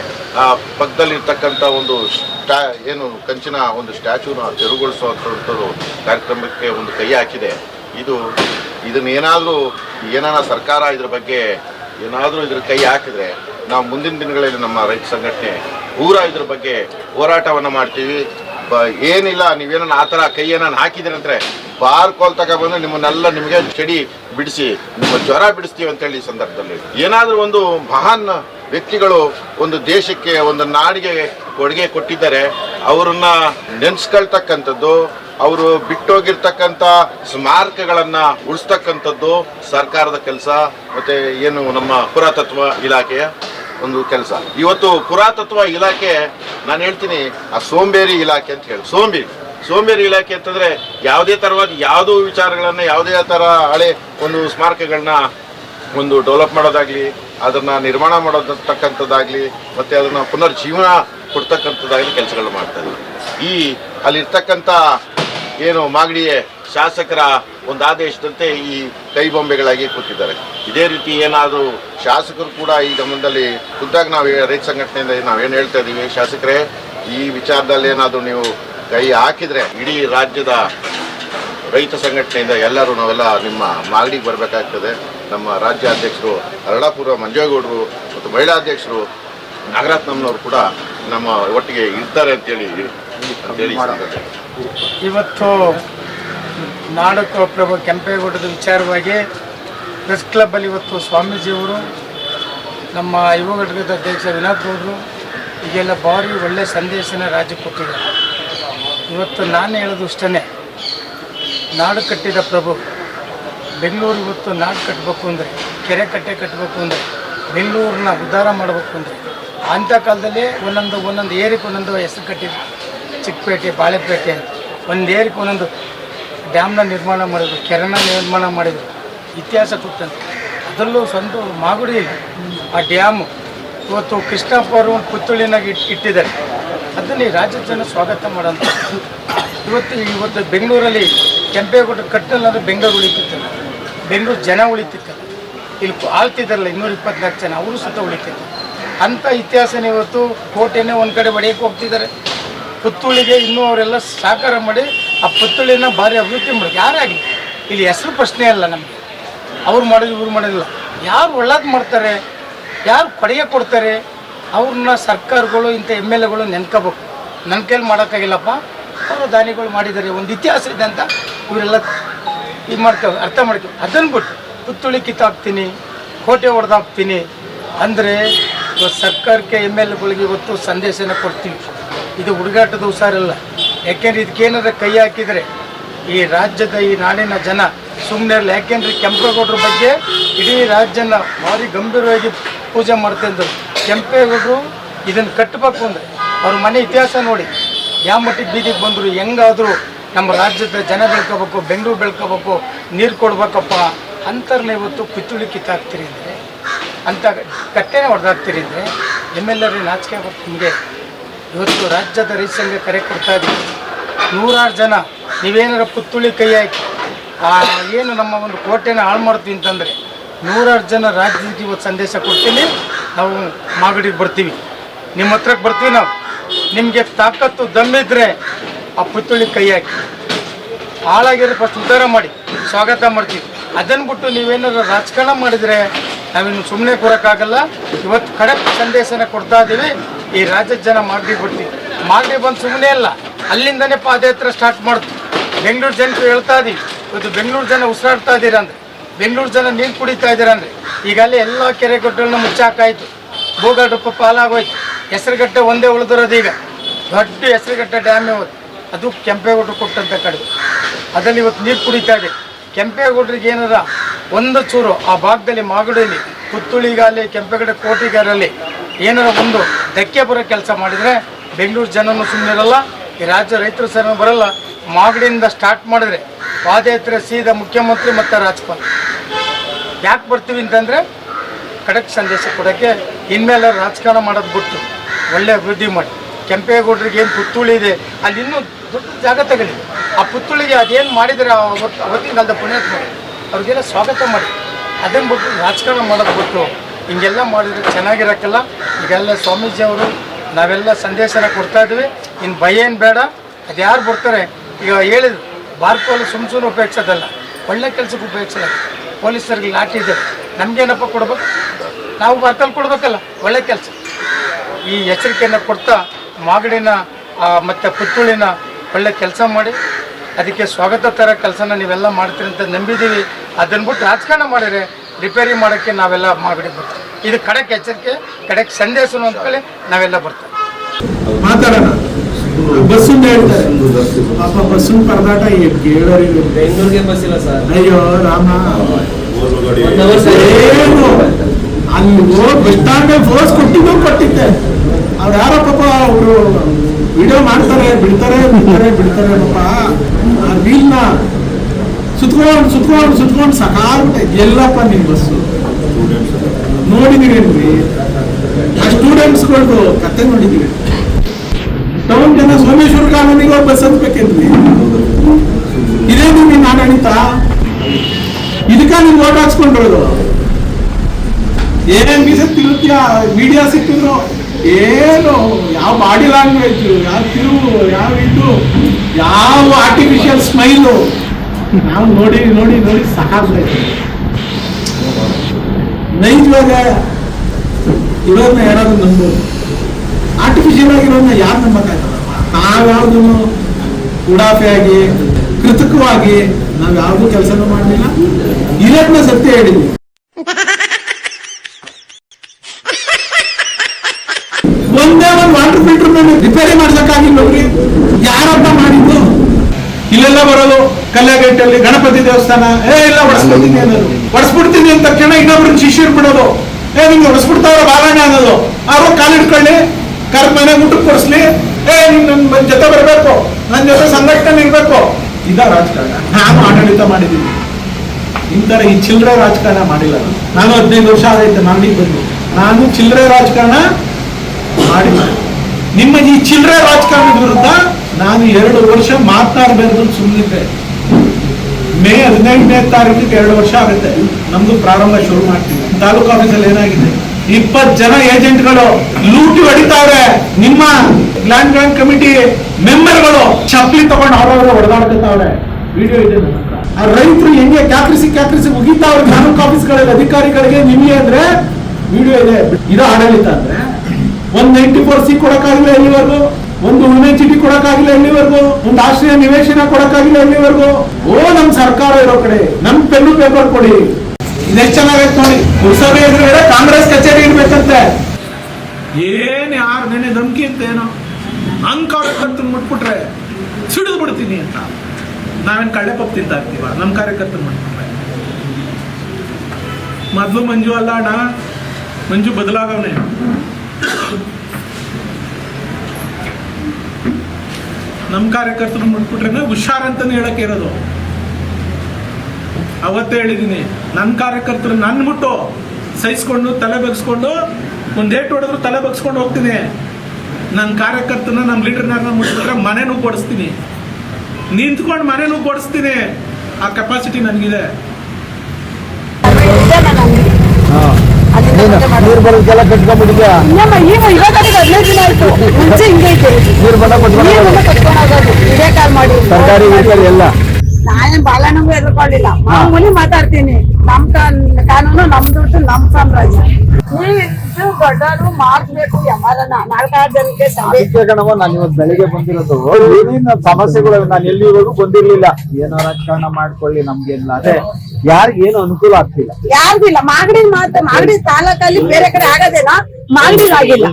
ಆ ಪಕ್ಕದಲ್ಲಿರ್ತಕ್ಕಂಥ ಒಂದು ಸ್ಟ್ಯಾ ಏನು ಕಂಚಿನ ಒಂದು ಸ್ಟ್ಯಾಚ್ಯೂನ ತೆರವುಗೊಳಿಸುವಂಥದ್ದು ಕಾರ್ಯಕ್ರಮಕ್ಕೆ ಒಂದು ಕೈ ಹಾಕಿದೆ. ಇದು ಇದನ್ನ ಏನಾದರೂ ಏನಾರ ಸರ್ಕಾರ ಇದ್ರ ಬಗ್ಗೆ ಏನಾದರೂ ಇದ್ರ ಕೈ ಹಾಕಿದ್ರೆ ನಾವು ಮುಂದಿನ ದಿನಗಳಲ್ಲಿ ನಮ್ಮ ರೈತ ಸಂಘಟನೆ ಊರ ಇದ್ರ ಬಗ್ಗೆ ಹೋರಾಟವನ್ನು ಮಾಡ್ತೀವಿ. ಬ- ಏನಿಲ್ಲ ನೀವೇನೋ ಆ ಥರ ಕೈ ಏನಾನು ಹಾಕಿದ್ರೆ ಅಂದರೆ ಬಾರ್ ಕೋಲ್ ತಗೊಬಂದು ನಿಮ್ಮನ್ನೆಲ್ಲ ನಿಮಗೆ ಚಡಿ ಬಿಡಿಸಿ, ನಿಮ್ಮ ಜ್ವರ ಬಿಡಿಸ್ತೀವಿ ಅಂತೇಳಿ ಈ ಸಂದರ್ಭದಲ್ಲಿ. ಏನಾದರೂ ಒಂದು ಮಹಾನ್ ವ್ಯಕ್ತಿಗಳು ಒಂದು ದೇಶಕ್ಕೆ, ಒಂದು ನಾಡಿಗೆ ಕೊಡುಗೆ ಕೊಟ್ಟಿದ್ದಾರೆ, ಅವರನ್ನ ನೆನೆಸ್ಕೊಳ್ತಕ್ಕಂಥದ್ದು ಅವರು ಬಿಟ್ಟೋಗಿರ್ತಕ್ಕಂಥ ಸ್ಮಾರಕಗಳನ್ನು ಉಳಿಸ್ತಕ್ಕಂಥದ್ದು ಸರ್ಕಾರದ ಕೆಲಸ, ಮತ್ತೆ ಏನು ನಮ್ಮ ಪುರಾತತ್ವ ಇಲಾಖೆಯ ಒಂದು ಕೆಲಸ. ಇವತ್ತು ಪುರಾತತ್ವ ಇಲಾಖೆ, ನಾನು ಹೇಳ್ತೀನಿ, ಆ ಸೋಂಬೇರಿ ಇಲಾಖೆ ಅಂತ ಹೇಳಿ. ಸೋಂಬೇರಿ. ಸೋಂಬೇರಿ ಇಲಾಖೆ ಅಂತಂದ್ರೆ ಯಾವುದೇ ತರವಾದ ಯಾವುದೋ ವಿಚಾರಗಳನ್ನು, ಯಾವುದೇ ತರ ಹಳೆ ಒಂದು ಸ್ಮಾರಕಗಳನ್ನ ಒಂದು ಡೆವಲಪ್ ಮಾಡೋದಾಗ್ಲಿ, ಅದನ್ನ ನಿರ್ಮಾಣ ಮಾಡೋದಕ್ಕಂಥದ್ದಾಗ್ಲಿ, ಮತ್ತೆ ಅದನ್ನ ಪುನರ್ಜೀವನ ಕೊಡ್ತಕ್ಕಂಥದ್ದಾಗಲಿ ಕೆಲಸಗಳು ಮಾಡ್ತಾರೆ ಈ ಅಲ್ಲಿರ್ತಕ್ಕಂಥ ಏನು ಮಾಗಡಿ ಶಾಸಕರ ಒಂದು ಆದೇಶದಂತೆ ಈ ಕೈಬೊಂಬೆಗಳಾಗಿ ಕೂತಿದ್ದಾರೆ. ಇದೇ ರೀತಿ ಏನಾದರೂ ಶಾಸಕರು ಕೂಡ ಈ ಗಮನದಲ್ಲಿ ಖುದ್ದಾಗಿ ನಾವು ರೈತ ಸಂಘಟನೆಯಿಂದ ಏನು ಹೇಳ್ತಾ ಇದ್ದೀವಿ ಶಾಸಕರೇ ಈ ವಿಚಾರದಲ್ಲಿ ಏನಾದರೂ ನೀವು ಕೈ ಹಾಕಿದರೆ ಇಡೀ ರಾಜ್ಯದ ರೈತ ಸಂಘಟನೆಯಿಂದ ಎಲ್ಲರೂ ನಾವೆಲ್ಲ ನಿಮ್ಮ ಮಾಗಡಿಗೆ ಬರಬೇಕಾಗ್ತದೆ. ನಮ್ಮ ರಾಜ್ಯ ಅಧ್ಯಕ್ಷರು ಅರಳಾಪುರ ಮಂಜೇಗೌಡರು ಮತ್ತು ಮಹಿಳಾ ಅಧ್ಯಕ್ಷರು ನಾಗರತ್ನಮ್ಮನವರು ಕೂಡ ನಮ್ಮ ಒಟ್ಟಿಗೆ ಇರ್ತಾರೆ ಅಂತೇಳಿ ಅಂತೇಳಿ ಇವತ್ತು ನಾಡಕ ಪ್ರಭು ಕೆಂಪೇಗೌಡದ ವಿಚಾರವಾಗಿ ಪ್ರೆಸ್ ಕ್ಲಬ್ಬಲ್ಲಿ ಇವತ್ತು ಸ್ವಾಮೀಜಿಯವರು ನಮ್ಮ ಯುವ ಘಟಕದ ಅಧ್ಯಕ್ಷ ವಿನಾಥ್ ಗೌಡರು, ಈಗೆಲ್ಲ ಭಾರಿ ಒಳ್ಳೆ ಸಂದೇಶನ ರಾಜ್ಯ ಕೊಟ್ಟಿದ್ದಾರೆ. ಇವತ್ತು ನಾನು ಹೇಳೋದು ಇಷ್ಟನೇ ನಾಡು ಕಟ್ಟಿದ ಪ್ರಭು, ಬೆಂಗಳೂರು ಇವತ್ತು ನಾಡು ಕಟ್ಟಬೇಕು ಅಂದರೆ, ಕೆರೆ ಕಟ್ಟೆ ಕಟ್ಟಬೇಕು ಅಂದರೆ, ಬೆಂಗಳೂರನ್ನ ಉದ್ಧಾರ ಮಾಡಬೇಕು ಅಂದರೆ ಅಂಥ ಕಾಲದಲ್ಲಿ ಒಂದೊಂದು ಒಂದೊಂದು ಏರಿಕೆ, ಒಂದೊಂದು ಹೆಸರು ಕಟ್ಟಿದ್ರು. ಚಿಕ್ಕಪೇಟೆ, ಬಾಳೆಪೇಟೆ ಒಂದು ಏರಿಕೆ, ಒಂದೊಂದು ಡ್ಯಾಮ್ನ ನಿರ್ಮಾಣ ಮಾಡಿದ್ರು, ಕೆರೆನ ನಿರ್ಮಾಣ ಮಾಡಿದರು. ಇತಿಹಾಸ ಕೊಟ್ಟಂತೆ ಅದರಲ್ಲೂ ಸ್ವಂತ ಮಾಗುಡಿ ಆ ಡ್ಯಾಮು ಇವತ್ತು ಕೃಷ್ಣಪ್ಪ ಅವರು ಒಂದು ಪುತ್ತೂಳಿನಾಗ ಇಟ್ ಇಟ್ಟಿದ್ದಾರೆ. ಅದನ್ನು ಈ ರಾಜ್ಯದ ಜನ ಸ್ವಾಗತ ಮಾಡೋಂಥ. ಇವತ್ತು ಇವತ್ತು ಬೆಂಗಳೂರಲ್ಲಿ ಕೆಂಪೇಗೌಡ ಕಟ್ಟಲ್ಲ ಬೆಂಗಳೂರು ಉಳಿತಿತ್ತಲ್ಲ ಬೆಂಗಳೂರು ಜನ ಉಳಿತಿತ್ತು. ಇಲ್ಲಿ ಆಳ್ತಿದ್ದಾರಲ್ಲ ಇನ್ನೂರ ಇಪ್ಪತ್ನಾಲ್ಕು ಜನ, ಅವರು ಸುತ್ತ ಉಳಿತಿತ್ತು ಅಂಥ ಇತಿಹಾಸನೇ ಇವತ್ತು ಕೋಟೆನೇ ಒಂದು ಕಡೆ ಹೊಡೆಯಕ್ಕೆ ಹೋಗ್ತಿದ್ದಾರೆ. ಪುತ್ತೂಳಿಗೆ ಇನ್ನೂ ಅವರೆಲ್ಲ ಸಹಕಾರ ಮಾಡಿ ಆ ಪುತ್ತೂಳಿನ ಭಾರಿ ಅಭಿವೃದ್ಧಿ ಮಾಡೋದು ಯಾರಾಗಿ ಇಲ್ಲಿ ಹೆಸರು ಪ್ರಶ್ನೆ ಅಲ್ಲ ನಮಗೆ. ಅವ್ರು ಮಾಡೋದು ಇವ್ರು ಮಾಡೋದಿಲ್ಲ ಯಾರು ಒಳ್ಳೇದು ಮಾಡ್ತಾರೆ, ಯಾರು ಕೊಡುಗೆ ಕೊಡ್ತಾರೆ, ಅವ್ರನ್ನ ಸರ್ಕಾರಗಳು, ಇಂಥ ಎಂ ಎಲ್ ಎಗಳು ನೆನ್ಕೋಬೇಕು. ನನ್ನ ಕೈಲಿ ಮಾಡೋಕ್ಕಾಗಿಲ್ಲಪ್ಪ. ಅವರು ದಾನಿಗಳು ಮಾಡಿದ್ದಾರೆ. ಒಂದು ಇತಿಹಾಸ ಇದೆ ಅಂತ ಇವರೆಲ್ಲ ಇದು ಮಾಡ್ತೇವೆ, ಅರ್ಥ ಮಾಡ್ತೇವೆ. ಅದನ್ನು ಬಿಟ್ಟು ಪುತ್ತುಳಿ ಕಿತ್ತಾಕ್ತೀನಿ, ಕೋಟೆ ಹೊಡೆದಾಕ್ತೀನಿ ಅಂದರೆ ಸರ್ಕಾರಕ್ಕೆ ಎಂ ಎಲ್ ಎಗಳಿಗೆ ಇವತ್ತು ಸಂದೇಶನ ಕೊಡ್ತೀವಿ ಇದು ಹುಡುಗಾಟದ ಹುಷಾರಲ್ಲ. ಯಾಕೆಂದ್ರೆ ಇದಕ್ಕೇನಾದ್ರೆ ಕೈ ಹಾಕಿದರೆ ಈ ರಾಜ್ಯದ ಈ ನಾಡಿನ ಜನ ಸುಮ್ಮನೆ ಇರಲಿ ಯಾಕೆಂದ್ರೆ ಕೆಂಪೇಗೌಡರ ಬಗ್ಗೆ ಇಡೀ ರಾಜ್ಯನ ಭಾರಿ ಗಂಭೀರವಾಗಿ ಪೂಜೆ ಮಾಡ್ತಿದ್ರು ಕೆಂಪೇಗೌಡರು ಇದನ್ನು ಕಟ್ಟಬೇಕು ಅಂದರೆ ಅವ್ರ ಮನೆ ಇತಿಹಾಸ ನೋಡಿ. ಯಾವ ಮಟ್ಟಿಗೆ ಬೀದಿಗೆ ಬಂದರು, ಹೆಂಗಾದರೂ ನಮ್ಮ ರಾಜ್ಯದ ಜನ ಬೆಳ್ಕೋಬೇಕು, ಬೆಂಗಳೂರು ಬೆಳ್ಕೋಬೇಕು, ನೀರು ಕೊಡ್ಬೇಕಪ್ಪ. ಅಂತರ್ನ ಇವತ್ತು ಕಿತ್ತುಳಿ ಕಿತ್ತಾಕ್ತೀರಿ ಅಂದರೆ, ಅಂತ ಕಟ್ಟೆನೇ ಹೊಡೆದಾಕ್ತೀರಿ ಅಂದರೆ, ಎಂ ಎಲ್ ಎರ್ ನಾಚಿಕೆ ಬರ್ತು ನಿಮಗೆ. ಇವತ್ತು ರಾಜ್ಯದ ರೈತ ಕರೆ ಕೊಡ್ತಾ ಇದ್ದೀವಿ ನೂರಾರು ಜನ ನೀವೇನಾರ ಪುತ್ತುಳಿ ಕೈ ಹಾಕಿ, ಆ ಏನು ನಮ್ಮ ಒಂದು ಕೋಟೆನ ಹಾಳು ಮಾಡ್ತೀವಿ ಅಂತಂದರೆ, ನೂರಾರು ಜನ ರಾಜ್ಯಕ್ಕೆ ಇವತ್ತು ಸಂದೇಶ ಕೊಡ್ತೀನಿ. ನಾವು ಮಾಗಡಿಗೆ ಬರ್ತೀವಿ. ನಿಮ್ಮ ಹತ್ರಕ್ಕೆ ಬರ್ತೀವಿ ನಾವು. ನಿಮಗೆ ತಾಕತ್ತು ದಮ್ಮಿದ್ರೆ ಆ ಪುತ್ತುಳಿ ಕೈ ಹಾಕಿ. ಹಾಳಾಗಿರೋ ಫಸ್ಟ್ ಉದ್ಧಾರ ಮಾಡಿ. ಸ್ವಾಗತ ಮಾಡ್ತೀವಿ. ಅದನ್ನು ಬಿಟ್ಟು ನೀವೇನಾದ್ರು ರಾಜಕಾರಣ ಮಾಡಿದರೆ ನಾವಿನ್ನು ಸುಮ್ಮನೆ ಕೊಡೋಕ್ಕಾಗಲ್ಲ ಇವತ್ತು ಖಡಕ್ ಸಂದೇಶನ ಕೊಡ್ತಾ ಇದ್ದೀವಿ ಈ ರಾಜ್ಯದ ಜನ ಮಾಗಡಿ ಬಿಡ್ತೀವಿ. ಮಾಗಡಿ ಬಂದು ಸುಮ್ಮನೆ ಅಲ್ಲ, ಅಲ್ಲಿಂದನೇ ಪಾದಯಾತ್ರೆ ಸ್ಟಾರ್ಟ್ ಮಾಡ್ತು ಬೆಂಗಳೂರು ಜನಕ್ಕೆ ಹೇಳ್ತಾ ಇದ್ದೀವಿ ಇವತ್ತು ಬೆಂಗಳೂರು ಜನ ಉಸಿರಾಡ್ತಾ ಇದ್ದೀರಾ ಅಂದರೆ? ಬೆಂಗಳೂರು ಜನ ನೀರು ಕುಡಿತಾ ಇದ್ದೀರಾ ಅಂದರೆ? ಈಗಲೇ ಎಲ್ಲ ಕೆರೆಗಟ್ಟುಗಳನ್ನ ಮುಚ್ಚಾಕಾಯ್ತು ಬೋಗಾಡಪ್ಪ ಪಾಲಾಗೋಯ್ತು. ಹೆಸರುಗಟ್ಟೆ ಒಂದೇ ಉಳಿದಿರೋದು ಈಗ. ದೊಡ್ಡ ಹೆಸರುಗಟ್ಟೆ ಡ್ಯಾಮೇ ಹೋಯ್ತು ಅದು ಕೆಂಪೇಗೌಡರು ಕೊಟ್ಟಂತ ಕಡೆ. ಅದರಲ್ಲಿ ಇವತ್ತು ನೀರು ಕುಡಿತಾ ಇದೆ. ಕೆಂಪೇಗೌಡರಿಗೆ ಏನಾರ ಒಂದು ಚೂರು ಆ ಭಾಗದಲ್ಲಿ ಮಾಗಡಿಯಲ್ಲಿ ಪುತ್ತುಳಿಗಾಲಿ ಕೆಂಪೇಗಡೆ ಕೋಟಿಗಾರಲ್ಲಿ ಏನಾರ ಒಂದು ಧಕ್ಕೆ ಬರೋ ಕೆಲಸ ಮಾಡಿದರೆ ಬೆಂಗಳೂರು ಜನನೂ ಸುಮ್ಮನಿರಲ್ಲ ಈ ರಾಜ್ಯ ರೈತರು ಸಹ ಬರಲ್ಲ. ಮಾಗಡಿಯಿಂದ ಸ್ಟಾರ್ಟ್ ಮಾಡಿದ್ರೆ ಪಾದಯಾತ್ರೆ ಸೀದಾ ಮುಖ್ಯಮಂತ್ರಿ ಮತ್ತು ರಾಜ್ಯಪಾಲ. ಯಾಕೆ ಬರ್ತೀವಿ ಅಂತಂದರೆ ಖಡಕ್ ಸಂದೇಶ ಕೊಡೋಕ್ಕೆ ಇನ್ಮೇಲೆ ರಾಜಕಾರಣ ಮಾಡೋದು ಬಿಟ್ಟು ಒಳ್ಳೆ ಅಭಿವೃದ್ಧಿ ಮಾಡಿ. ಕೆಂಪೇಗೌಡರಿಗೆ ಏನು ಪುತ್ತೂಳಿ ಇದೆ, ಅಲ್ಲಿ ಇನ್ನೂ ದೊಡ್ಡ ಜಾಗ ತಗಲಿ ಆ ಪುತ್ತೂಳಿಗೆ ಅದೇನು ಮಾಡಿದರೆ ಅವತ್ತು ಅವತ್ತಿನ ಕಾಲದ ಪುಣ್ಯಾತ್ಮ. ಅವ್ರಿಗೆಲ್ಲ ಸ್ವಾಗತ ಮಾಡಿ. ಅದನ್ನು ಬಿಟ್ಟು ರಾಜಕಾರಣ ಮಾಡೋದು ಬಿಟ್ಟು ಹಿಂಗೆಲ್ಲ ಮಾಡಿದ್ರೆ ಚೆನ್ನಾಗಿರಕ್ಕಲ್ಲ. ಈಗೆಲ್ಲ ಸ್ವಾಮೀಜಿ ಅವರು ನಾವೆಲ್ಲ ಸಂದೇಶನ ಕೊಡ್ತಾ ಇದ್ವಿ. ಇನ್ನು ಭಯ ಏನು ಬೇಡ. ಅದು ಯಾರು ಬರ್ತಾರೆ ಈಗ ಹೇಳಿದ್ರು. ಬಾರ್ಕೋಲ್ ಸುಮ್ ಸುಮ್ಮನೆ ಉಪಯೋಗಿಸೋದಲ್ಲ. ಒಳ್ಳೆ ಕೆಲಸಕ್ಕೆ ಉಪಯೋಗಿಸಲ್ಲ. ಪೊಲೀಸರಿಗೆ ಲಾಠಿ ಇದೆ. ನಮಗೇನಪ್ಪ ಕೊಡ್ಬೇಕು? ನಾವು ಬಾರ್ಕಲ್ ಕೊಡ್ಬೇಕಲ್ಲ. ಒಳ್ಳೆ ಕೆಲಸ. ಈ ಎಚ್ಚರಿಕೆಯನ್ನು ಕೊಡ್ತಾ ಮಾಗಡಿನ ಮತ್ತೆ ಪುತ್ತೂಳಿನ ಒಳ್ಳೆ ಕೆಲಸ ಮಾಡಿ. ಅದಕ್ಕೆ ಸ್ವಾಗತ ಥರ ಕೆಲಸನ ನೀವೆಲ್ಲ ಮಾಡ್ತೀರಿ ಅಂತ ನಂಬಿದ್ದೀವಿ. ಅದನ್ನು ಬಿಟ್ಟು ರಾಜಕಾರಣ ಮಾಡಿದರೆ ರಿಪೇರಿ ಮಾಡೋಕ್ಕೆ ನಾವೆಲ್ಲ ಮಾಡಿಬಿಟ್ಟು ಬರ್ತೀವಿ. ಇದು ಕಡೆಗೆ ಎಚ್ಚರಿಕೆ ಕಡೆಗೆ ಸಂದೇಶನು ಹೇಳಿ ನಾವೆಲ್ಲ ಬರ್ತೀವಿ. ಮಾತಾಡೋಣ. ಬಸ್ಸಿಂದ ಹೇಳ್ತಾರೆ. ಪಾಪ ಬಸ್ಸಿನ ಪರದಾಟ ಕೇಳೋರಿಗೆ ಬೆಂಗಳೂರಿಗೆ ಬಸ್ ಇಲ್ಲ ಸರ್. ಅಯ್ಯೋ ರಾಮ. ಏನು? ಅಲ್ಲಿ ಬಸ್ ಸ್ಟ್ಯಾಂಡ್ ಫೋರ್ಸ್ ಕೊಟ್ಟಿದ್ದು ಕೊಟ್ಟಿದ್ದೆ. ಅವ್ರು ಯಾರೋ ಪಾಪ ಅವರು ವಿಡಿಯೋ ಮಾಡ್ತಾರೆ, ಬಿಡ್ತಾರೆ ಬಿಡ್ತಾರೆ ಬಿಡ್ತಾರೆ ಪಾಪ ಆ ರೀಲ್ನ ಸುತ್ಕೊಂಡು ಸುತ್ಕೊಂಡು ಸುತ್ಕೊಂಡು ಸಕಾಲ್ಬಿಟ್ಟೆ ಎಲ್ಲಪ್ಪ ನಿಮ್ ಬಸ್ಸು. ನೋಡಿದೀವೇನ್ರಿ ಆ ಸ್ಟೂಡೆಂಟ್ಸ್ಗಳದ್ದು ಕತೆ ನೋಡಿದೀವಿ ಟೌನ್ ಜನ ಸೋಮೇಶ್ವರ ಕಾಲೋನಿಗೆ ಬಸ್ ಹತ್ಬೇಕೇನ್ರಿ? ಇದೇ ನಿಮ್ಗೆ ಆಡಳಿತ ಇದಕ್ಕ ನೀವು ಓಟ್ ಹಾಕ್ಸ್ಕೊಂಡಿರೋದು ಏನೇನ್ ಮೀಡಿಯಾ ಸಿಕ್ಕಿದ್ರು ಏನು? ಯಾವ ಬಾಡಿ ಲ್ಯಾಂಗ್ವೇಜ್ ಯಾವ ತಿರುವು ಯಾವ ಇದು, ಯಾವ ಆರ್ಟಿಫಿಷಿಯಲ್ ಸ್ಮೈಲು ನಾವು ನೋಡಿ ನೋಡಿ ನೋಡಿ ಸಾಕಾಗ್ಬೇಕು ನೈಜವಾಗ ಇರೋದನ್ನ ಯಾರಾದ್ರೂ ನಂಬೋದು ಆರ್ಟಿಫಿಷಿಯಲ್ ಆಗಿರೋದನ್ನ ಯಾರು ನಂಬಕ್ಕಾಗಲ್ಲಪ್ಪ? ನಾವ್ಯಾವ್ದನ್ನು ಉಡಾಫೆಯಾಗಿ, ಕೃತಕವಾಗಿ ನಾವ್ ಯಾವ್ದು ಕೆಲಸನೂ ಮಾಡಲಿಲ್ಲ. ಇರೋದನ್ನ ಸತ್ಯ ಹೇಳಿದ್ವಿ. ಒಂದೇ ಒಂದು ವಾಟರ್ ಫಿಲ್ಟರ್ ಮೇಲೆ ರಿಪೇರಿ ಮಾಡ್ಸಕ್ಕಾಗಿಲ್ಲ ಅವ್ರಿಗೆ ಯಾರಪ್ಪ ಮಾಡಿದ್ದು? ಇಲ್ಲೆಲ್ಲ ಬರೋದು ಕಲ್ಲಗಟ್ಟಲ್ಲಿ ಗಣಪತಿ ದೇವಸ್ಥಾನ. ಏ, ಇಲ್ಲ ಹೊಡ್ಸ್ಬಿಡ್ತೀನಿ ಅನ್ನೋದು. ಹೊಡ್ಸ್ಬಿಡ್ತೀನಿ ಅಂತ ಕ್ಷಣ ಇನ್ನೊಬ್ರನ್ನ ಶಿಷ್ಯರು ಬಿಡೋದು. ಏ, ನಿಮ್ಗೆ ಹೊಡ್ಸ್ಬಿಡ್ತಾವ್ರ ಬಾಲಣ್ಣ ಅನ್ನೋದು. ಅವ್ರು ಕಾಲು ಹಿಡ್ಕೊಳ್ಳಿ ಕರ್ ಮನೆ ಊಟಕ್ಕೆ ಕೊಡಿಸ್ಲಿ ಏ, ನೀನ್ ನನ್ನ ಜೊತೆ ಬರಬೇಕು. ನನ್ನ ಜೊತೆ ಸಂಘಟನೆ ಇರಬೇಕು. ಇದ ರಾಜಕಾರಣ. ನಾನು ಆಡಳಿತ ಮಾಡಿದ್ದೀನಿ. ಇಂಥರ ಈ ಚಿಲ್ಲರೆ ರಾಜಕಾರಣ ಮಾಡಿಲ್ಲ ನಾನು. ಹದಿನೈದು ವರ್ಷ ಆಗೈತೆ ನಾನೀಗ ಬಂದು. ನಾನು ಚಿಲ್ಲರೆ ರಾಜಕಾರಣ ಮಾಡಿಲ್ಲ ನಿಮ್ಮ ಈ ಚಿಲ್ಲರೆ ರಾಜಕಾರಣದ ವಿರುದ್ಧ ನಾನು ಎರಡು ವರ್ಷ ಮಾತನಾಡಬೇಕು ಸುಮ್ಮನಿದ್ದೆ ಮೇ ಹದಿನೆಂಟನೇ ತಾರೀಕಿಗೆ ಎರಡು ವರ್ಷ ಆಗುತ್ತೆ. ನಮ್ದು ಪ್ರಾರಂಭ ಶುರು ಮಾಡ್ತೀವಿ. ತಾಲೂಕು ಆಫೀಸಲ್ಲಿ ಏನಾಗಿದೆ? ಇಪ್ಪತ್ತು ಜನ ಏಜೆಂಟ್ಗಳು ಲೂಟಿ ಹೊಡಿತಾವ್ರೆ. ನಿಮ್ಮ ಲ್ಯಾಂಡ್ ಬ್ಯಾಂಕ್ ಕಮಿಟಿ ಮೆಂಬರ್ಗಳು ಚಪ್ಪಲಿ ತಗೊಂಡು ಅವರವರು ಹೊಡೆದಾಡ್ತಾವ್ರೆ ವಿಡಿಯೋ ಇದೆ. ಆ ರೈತರು ಹೆಂಗೆ ಕ್ಯಾಕ್ರಿಸಿ ಕ್ಯಾಕ್ರಿಸಿ ಮುಗಿತಾವ್ರೆ ತಾಲೂಕು ಆಫೀಸ್ಗಳಲ್ಲಿ ಅಧಿಕಾರಿಗಳಿಗೆ ನಿಮಗೆ ಅಂದ್ರೆ ವಿಡಿಯೋ ಇದೆ. ಇದು ಆಡಳಿತ ಅಂದ್ರೆ ಒಂದ್ ನೈಂಟಿ ಫೋರ್ ಸಿ ಕೊಡಕ್ಕಾಗಿಲ್ಲ ಎಲ್ಲಿವರೆಗೂ? ಒಂದು ವಿಮೆ ಚೀಟಿ ಕೊಡಕ್ಕಾಗಿಲ್ಲ ಎಲ್ಲಿವರೆಗೂ? ಒಂದು ಆಶ್ರಯ ನಿವೇಶನ ಕೊಡಕ್ಕಾಗಿಲ್ಲ ಎಲ್ಲಿವರೆಗೂ? ಓ, ನಮ್ ಸರ್ಕಾರ ಇರೋ ಕಡೆ, ನಮ್ ಪೆನ್ನು ಪೇಪರ್ ಕೊಡಿ. ಇದೆಷ್ಟು ಚೆನ್ನಾಗೈತೆ ನೋಡಿ. ಪುರಸಭೆ ಎದುರುಗಡೆ ಕಾಂಗ್ರೆಸ್ ಕಚೇರಿ ಇರ್ಬೇಕಂತೆ ಏನ್ ಯಾರು ನೆನೆ ಧಮ್ಕಿ ಅಂತ ಏನೋ? ಹಂಗ್ ಕಾರ್ಯಕರ್ತನ ಮುಟ್ಬಿಟ್ರೆ ಸಿಡಿದು ಬಿಡ್ತೀನಿ ಅಂತ. ನಾವೇನ್ ಕಳ್ಳೆ ಪಪ್ಪ ತಿಂತ ಇರ್ತೀವ ನಮ್ ಕಾರ್ಯಕರ್ತನ್ ಮುಟ್ಬಿಟ್ರೆ ಮೊದ್ಲು ಮಂಜು ಅಲ್ಲ ಅಣ್ಣ ಮಂಜು ಬದಲಾಗವನೆ. ನಮ್ಮ ಕಾರ್ಯಕರ್ತರು ಮುಟ್ಬಿಟ್ರೆ ಹುಷಾರ್ ಅಂತಾನೆ ಹೇಳಕ್ಕೆ ಇರೋದು. ಅವತ್ತೇ ಹೇಳಿದ್ದೀನಿ ನನ್ನ ಕಾರ್ಯಕರ್ತರು ನನ್ನ ಮುಟ್ಟು. ಸಹಿಸ್ಕೊಂಡು, ತಲೆ ಬಗ್ಸ್ಕೊಂಡು, ಒಂದು ಏಟ್ ಹೊಡೆದ್ರು ತಲೆ ಬಗ್ಸ್ಕೊಂಡು ಹೋಗ್ತೀನಿ. ನನ್ನ ಕಾರ್ಯಕರ್ತನ ನಮ್ಮ ಲೀಡರ್ನ ಮುಟ್ಟಿದ್ರೆ ಮನೆನೂ ಕೊಡಿಸ್ತೀನಿ ನಿಂತ್ಕೊಂಡು ಮನೆನೂ ಕೊಡಿಸ್ತೀನಿ ಆ ಕೆಪಾಸಿಟಿ ನನಗಿದೆ. ನೀರು ಬರೋದಕ್ಕೆಲ್ಲ ಕಟ್ಕೊಂಡ್ಬಿಟ್ಟಿದ್ಯಾ? ನೀರು ನೀರನ್ನ ಕಟ್ಕೊಂಡು ಕಾಲ್ ಮಾಡಿ. ಸರ್ಕಾರಿ ವೆಹಿಕಲ್ ಎಲ್ಲ? ನಾನೇನ್ ಬಾಲನಗೂ ಎದುರ್ಕೊಳ್ಳಿಲ್ಲ ಮಾಮೂಲಿ ಮಾತಾಡ್ತೀನಿ. ನಮ್ ಕಾನ್- ಕಾನೂನು ನಮ್ ದುಡ್ಡು ನಮ್ ಸಾಮ್ರಾಜ್ಯ. ನೀವು ದೊಡ್ಡವರು ಮಾಡ್ಬೇಕು ಯಮರನ ನಾಲ್ಕಾರು ಜನಕ್ಕೆ ಅದಕ್ಕೆ ಕಣವ ನಾನು ಇವತ್ತು ಬೆಳಿಗ್ಗೆ ಬಂದಿರೋದು. ಏನೇನು ಸಮಸ್ಯೆಗಳು? ನಾನು ಎಲ್ಲಿವರೆಗೂ ಬಂದಿರ್ಲಿಲ್ಲ. ಏನೋ ರಾಜಕಾರಣ ಮಾಡ್ಕೊಳ್ಳಿ ನಮ್ಗೆಲ್ಲ. ಅದೇ ಯಾರಿಗ ಏನು ಅನುಕೂಲ ಆಗ್ತಿಲ್ಲ ಯಾರ್ದಿಲ್ಲ ಮಾಗಡಿ ಮಾತ್ರ ಮಾಗಡಿ ತಾಲೂಕಲ್ಲಿ ಬೇರೆ ಕಡೆ ಆಗೋದಿಲ್ಲ ಮಾಡಿಲ್ಲ ಆಗಿಲ್ಲ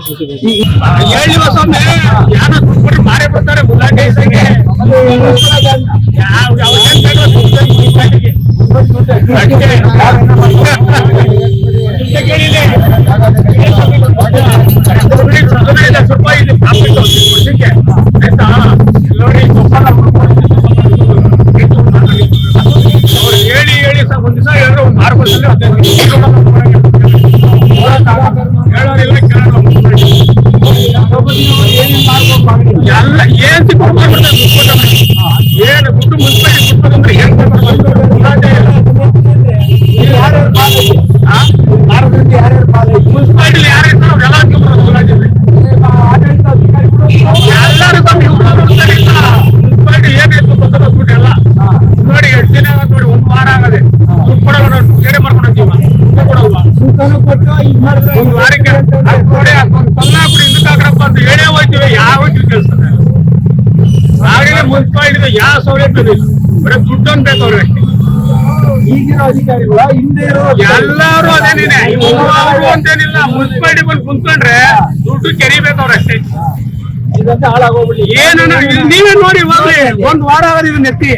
ಹೇಳಿ ಎಲ್ಲ ಏನ್ ಸಿಕ್ಕೊಂಡು ಮಾಡ್ಬಿಡ್ತಾರೆ ಏನು ದುಡ್ಡು ಮುನ್ಸಿಪಾಲಿಟಿ ಮುಟ್ಬೇಕಂದ್ರೆ ಏನ್ ಮುನ್ಸಿಪಾಲಿಟಿ ಯಾರು ಇರ್ತಾರೋ ಅವ್ರೆಲ್ಲ ಹಾಕ್ಕೊಂಡ್ಬರೋದು ಮುಲಾಜಿಲ್ಲಿ. ಎಲ್ಲರೂ ಬಂದು ಇವ್ರು ನೋಡ್ತಾರೆ ಇಲ್ಲ. ಮುನ್ಸಿಪಾಲಿಟಿ ಏನಿತ್ತು ಗೊತ್ತಲ್ಲ ದುಡ್ಡು ಎಲ್ಲ ನೋಡಿ ಎಷ್ಟು ದಿನ ಆಗೋದು ನೋಡಿ ಒಂದ್ ವಾರ ಆಗದೆ ದುಡ್ಡು ಕೊಡಲ್ಲ ನೋಡಿ ಬೇರೆ ಮಾಡ್ಕೊಂಡು ಹೋಗ್ತೀವ ದುಡ್ಡು ಕೊಡಲ್ವಾ ಒಂದ್ ವಾರಕ್ಕೆ ಅದ್ ನೋಡಿ ಅದೊಂದ್ ಸಣ್ಣ ಬಿಡಿ ಇದಕ್ಕೆ ಹಾಕ್ರಪ್ಪ ಅಂತ ಹೇಳೇ ಹೋಯ್ತೀವಿ ಯಾವ ಹೋಯ್ತೀವಿ ಕೇಳಿಸ್ತದೆ ಇಲ್ಲ ಬರೀ ದುಡ್ಡು ಅನ್ಬೇಕು ಅವ್ರಿಗೆ ಈಗಿನ ಅಧಿಕಾರಿಗಳ ಹಿಂದೆ ಇರೋ ಎಲ್ಲಾರು ಅದೇನೇನೆ ಅಂತೇನಿಲ್ಲ ಮುನ್ಸಿಪಾಲಿಟಿ ಬಂದು ಕುಂತ್ಕೊಂಡ್ರೆ ದುಡ್ಡು ಕೆರಿಬೇಕು ಅವ್ರಷ್ಟೇ ಇದಂತೆ ಹಾಳಾಗೋಗ್ಬಿಡಿ ಏನನ್ನ ನೀವೇ ನೋಡಿ ಹೋಗ್ಲಿ. ಒಂದ್ ವಾರ ಆಗದ ಇದನ್ನ ಎತ್ತಿ.